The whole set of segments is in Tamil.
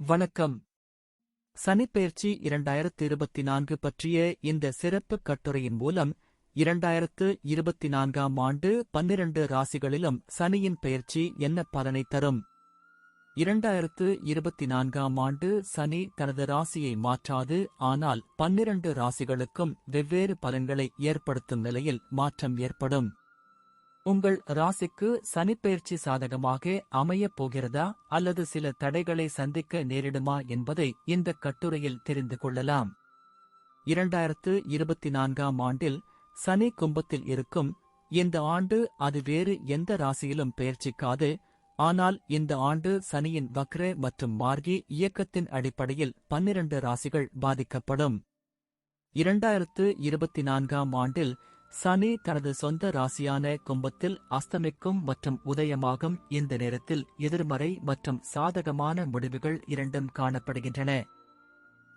வணக்கம். சனிப்பெயர்ச்சி இரண்டாயிரத்து இருபத்தி நான்கு பற்றிய இந்த சிறப்பு கட்டுரையின் மூலம் இரண்டாயிரத்து இருபத்தி நான்காம் ஆண்டு பன்னிரண்டு ராசிகளிலும் சனியின் பெயர்ச்சி என்ன பலனை தரும்? இரண்டாயிரத்து இருபத்தி நான்காம் ஆண்டு சனி தனது ராசியை மாற்றாது ஆனால் பன்னிரண்டு ராசிகளுக்கும் வெவ்வேறு பலன்களை ஏற்படுத்தும் நிலையில் மாற்றம் ஏற்படும். உங்கள் ராசிக்கு சனிப்பெயர்ச்சி சாதகமாக அமையப் போகிறதா அல்லது சில தடைகளை சந்திக்க நேரிடுமா என்பதை இந்த கட்டுரையில் தெரிந்து கொள்ளலாம். இரண்டாயிரத்து இருபத்தி நான்காம் ஆண்டில் சனி கும்பத்தில் இருக்கும் இந்த ஆண்டு அது வேறு எந்த ராசியிலும் பெயர்ச்சிக்காது. ஆனால் இந்த ஆண்டு சனியின் வக்ர மற்றும் மார்கி இயக்கத்தின் அடிப்படையில் பன்னிரண்டு ராசிகள் பாதிக்கப்படும். இரண்டாயிரத்து இருபத்தி நான்காம் ஆண்டில் சனி தனது சொந்த ராசியான கும்பத்தில் அஸ்தமிக்கும் மற்றும் உதயமாகும் இந்த நேரத்தில் எதிர்மறை மற்றும் சாதகமான முடிவுகள் இரண்டும் காணப்படுகின்றன.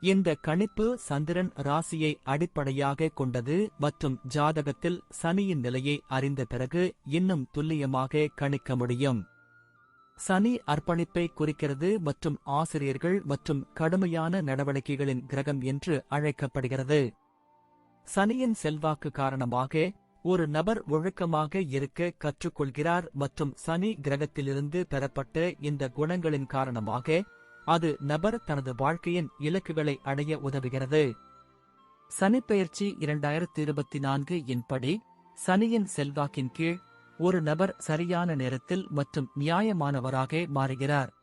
இந்த கணிப்பு சந்திரன் ராசியை அடிப்படையாக கொண்டது மற்றும் ஜாதகத்தில் சனியின் நிலையை அறிந்த பிறகு இன்னும் துல்லியமாக கணிக்க முடியும். சனி அர்ப்பணிப்பை குறிக்கிறது மற்றும் ஆசிரியர்கள் மற்றும் கடுமையான நடவடிக்கைகளின் கிரகம் என்று அழைக்கப்படுகிறது. சனியின் செல்வாக்கு காரணமாக ஒரு நபர் ஒழுக்கமாக இருக்க கற்றுக்கொள்கிறார் மற்றும் சனி கிரகத்திலிருந்து பெறப்பட்ட இந்த குணங்களின் காரணமாக அது நபர் தனது வாழ்க்கையின் இலக்குகளை அடைய உதவுகிறது. சனிப்பெயர்ச்சி இரண்டாயிரத்தி இருபத்தி நான்கு இன்படி சனியின் செல்வாக்கின் கீழ் ஒரு நபர் சரியான நேரத்தில் மற்றும் நியாயமானவராக மாறுகிறார்.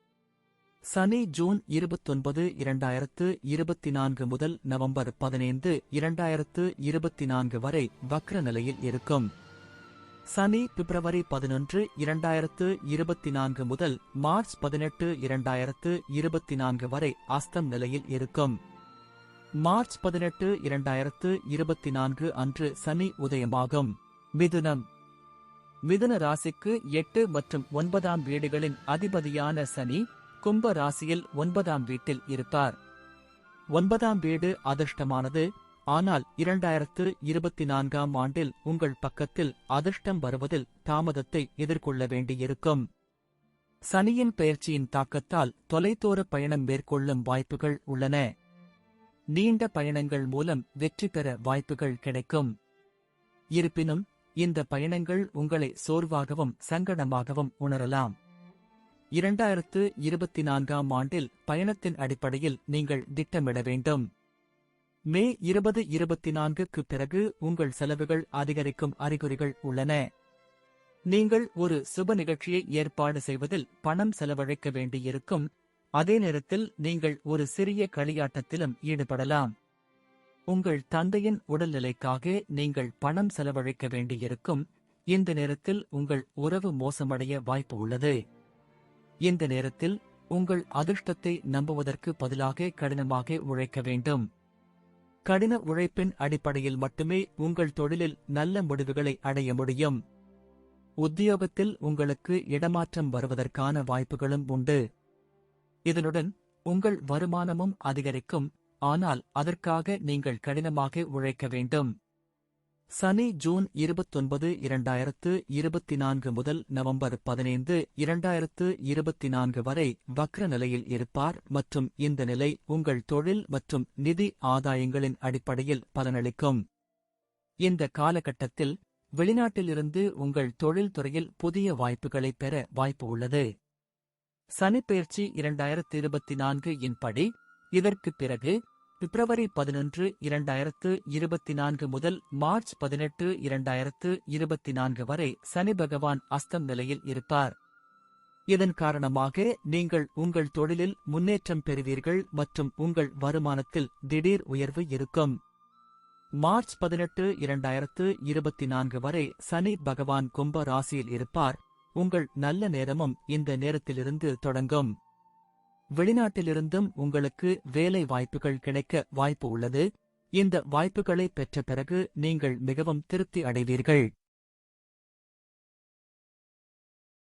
சனி ஜூன் இருபத்தொன்பது இரண்டாயிரத்து இருபத்தி நான்கு முதல் நவம்பர் பதினைந்து இரண்டாயிரத்து இருபத்தி நான்கு வரை வக்ர நிலையில் இருக்கும். சனி பிப்ரவரி பதினொன்று இரண்டாயிரத்து இருபத்தி நான்கு முதல் மார்ச் பதினெட்டு இரண்டாயிரத்து இருபத்தி நான்கு வரை அஸ்தம் நிலையில் இருக்கும். மார்ச் பதினெட்டு இரண்டாயிரத்து இருபத்தி நான்கு அன்று சனி உதயமாகும். மிதுனம். மிதுன ராசிக்கு எட்டு மற்றும் ஒன்பதாம் வீடுகளின் அதிபதியான சனி கும்ப ராசியில் ஒன்பதாம் வீட்டில் இருப்பார் ஒன்பதாம் வீடு அதிர்ஷ்டமானது. ஆனால் இரண்டாயிரத்து இருபத்தி நான்காம் ஆண்டில் உங்கள் பக்கத்தில் அதிர்ஷ்டம் வருவதில் தாமதத்தை எதிர்கொள்ள வேண்டியிருக்கும். சனியின் பெயர்ச்சியின் தாக்கத்தால் தொலைதூர பயணம் மேற்கொள்ளும் வாய்ப்புகள் உள்ளன. நீண்ட பயணங்கள் மூலம் வெற்றி பெற வாய்ப்புகள் கிடைக்கும். இருப்பினும் இந்த பயணங்கள் உங்களை சோர்வாகவும் சங்கடமாகவும் உணரலாம். இரண்டாயிரத்து இருபத்தி நான்காம் ஆண்டில் பயணத்தின் அடிப்படையில் நீங்கள் திட்டமிட வேண்டும். மே இருபது இருபத்தி நான்குக்கு பிறகு உங்கள் செலவுகள் அதிகரிக்கும் அறிகுறிகள் உள்ளன. நீங்கள் ஒரு சுப நிகழ்ச்சியை ஏற்பாடு செய்வதில் பணம் செலவழிக்க வேண்டியிருக்கும். அதே நேரத்தில் நீங்கள் ஒரு சிறிய களியாட்டத்திலும் ஈடுபடலாம். உங்கள் தந்தையின் உடல்நிலைக்காக நீங்கள் பணம் செலவழிக்க வேண்டியிருக்கும். இந்த நேரத்தில் உங்கள் உறவு மோசமடைய வாய்ப்பு உள்ளது. இந்த நேரத்தில் உங்கள் அதிர்ஷ்டத்தை நம்புவதற்கு பதிலாக கடினமாக உழைக்க வேண்டும். கடின உழைப்பின் அடிப்படையில் மட்டுமே உங்கள் தொழிலில் நல்ல முடிவுகளை அடைய முடியும். உத்தியோகத்தில் உங்களுக்கு இடமாற்றம் வருவதற்கான வாய்ப்புகளும் உண்டு. இதனுடன் உங்கள் வருமானமும் அதிகரிக்கும் ஆனால் அதற்காக நீங்கள் கடினமாக உழைக்க வேண்டும். சனி ஜூன் இருபத்தொன்பது இரண்டாயிரத்து இருபத்தி நான்கு முதல் நவம்பர் பதினைந்து இரண்டாயிரத்து இருபத்தி நான்கு வரை வக்ர நிலையில் இருப்பார் மற்றும் இந்த நிலை உங்கள் தொழில் மற்றும் நிதி ஆதாயங்களின் அடிப்படையில் பலனளிக்கும். இந்த காலகட்டத்தில் வெளிநாட்டிலிருந்து உங்கள் தொழில்துறையில் புதிய வாய்ப்புகளை பெற வாய்ப்பு உள்ளது. சனிப்பெயர்ச்சி இரண்டாயிரத்து இருபத்தி நான்கு இன்படி இதற்குப் பிறகு பிப்ரவரி பதினொன்று இரண்டாயிரத்து இருபத்தி நான்கு முதல் மார்ச் பதினெட்டு இரண்டாயிரத்து இருபத்தி நான்கு வரை சனி பகவான் அஸ்தம் நிலையில் இருப்பார். இதன் காரணமாக நீங்கள் உங்கள் தொழிலில் முன்னேற்றம் பெறுவீர்கள் மற்றும் உங்கள் வருமானத்தில் திடீர் உயர்வு இருக்கும். மார்ச் பதினெட்டு இரண்டாயிரத்து இருபத்தி நான்கு வரை சனி பகவான் கும்ப ராசியில் இருப்பார். உங்கள் நல்ல நேரமும் இந்த நேரத்திலிருந்து தொடங்கும். வெளிநாட்டிலிருந்தும் உங்களுக்கு வேலை வாய்ப்புகள் கிடைக்க வாய்ப்பு உள்ளது. இந்த வாய்ப்புகளை பெற்ற பிறகு நீங்கள் மிகவும் திருப்தி அடைவீர்கள்.